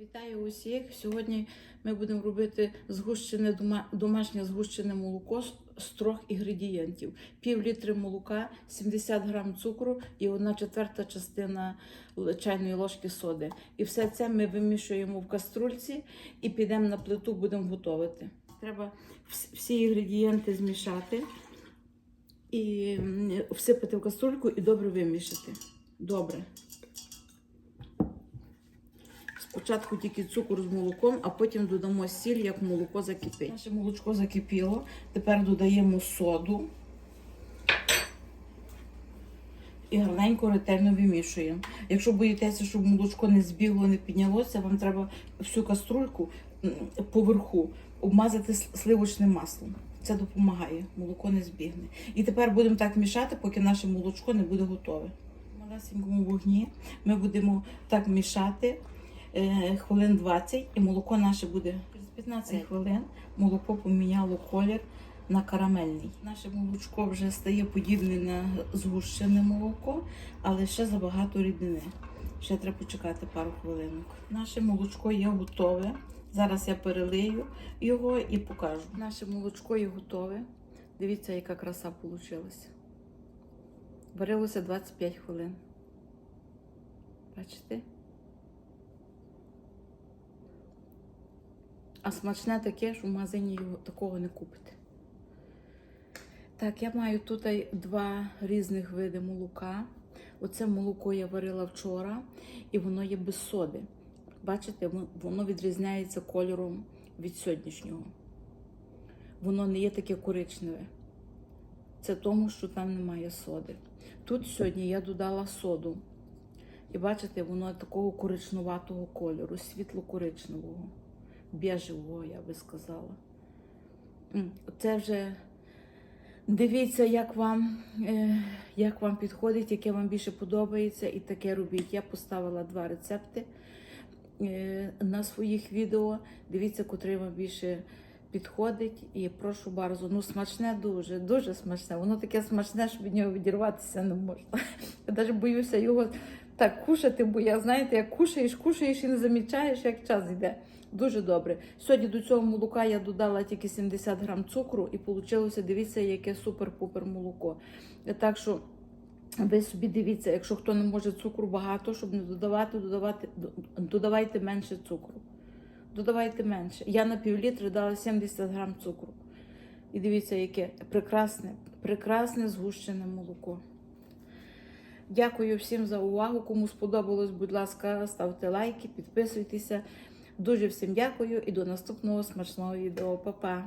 Вітаю усіх! Сьогодні ми будемо робити згущене домашнє згущене молоко з- трьох інгредієнтів: пів літри молока, 70 грам цукру і одна четверта частина чайної ложки соди. І все це ми вимішуємо в каструльці і підемо на плиту, будемо готувати. Треба всі інгредієнти змішати і всипати в каструльку і добре вимішати. Добре. Спочатку тільки цукор з молоком, а потім додамо сіль, як молоко закипить. Наше молочко закипіло. Тепер додаємо соду і гарненько ретельно вимішуємо. Якщо боїтеся, щоб молочко не збігло, не піднялося, вам треба всю каструльку поверху обмазати сливочним маслом. Це допомагає, молоко не збігне. І тепер будемо так мішати, поки наше молочко не буде готове. На малесенькому вогні ми будемо так мішати хвилин 20 і молоко наше буде через 15 хвилин. Молоко поміняло колір на карамельний. Наше молочко вже стає подібне на згущене молоко, але ще забагато рідини. Ще треба почекати пару хвилинок. Наше молочко є готове. Зараз я перелию його і покажу. Наше молочко є готове. Дивіться, яка краса вийшла. Варилося 25 хвилин. Бачите? А смачне таке, що в магазині його такого не купите. Так, я маю тут два різних види молока. Оце молоко я варила вчора, і воно є без соди. Бачите, воно відрізняється кольором від сьогоднішнього. Воно не є таке коричневе. Це тому, що там немає соди. Тут сьогодні я додала соду. І бачите, воно такого коричнуватого кольору, світло-коричневого біжевого, я би сказала. Це вже дивіться, як вам, е, як вам підходить, яке вам більше подобається, і таке робіть. Я поставила два рецепти е, на своїх відео. Дивіться, котрий вам більше підходить. І прошу bardzo. Ну, смачне дуже, дуже смачне. Воно таке смачне, що від нього відірватися не можна. Я навіть боюся його так кушати, бо я знаєте, як кушаєш, кушаєш і не замічаєш, як час йде. Дуже добре. Сьогодні до цього молока я додала тільки 70 грам цукру, і вийшло, дивіться, яке супер-пупер молоко. Так що ви собі дивіться, якщо хто не може цукру багато, щоб не додавати, додавати, додавайте менше цукру. Додавайте менше. Я на пів літри дала 70 грам цукру. І дивіться, яке прекрасне, прекрасне згущене молоко. Дякую всім за увагу. Кому сподобалось, будь ласка, ставте лайки, підписуйтеся. Дуже всім дякую і до наступного смачного відео. Па-па!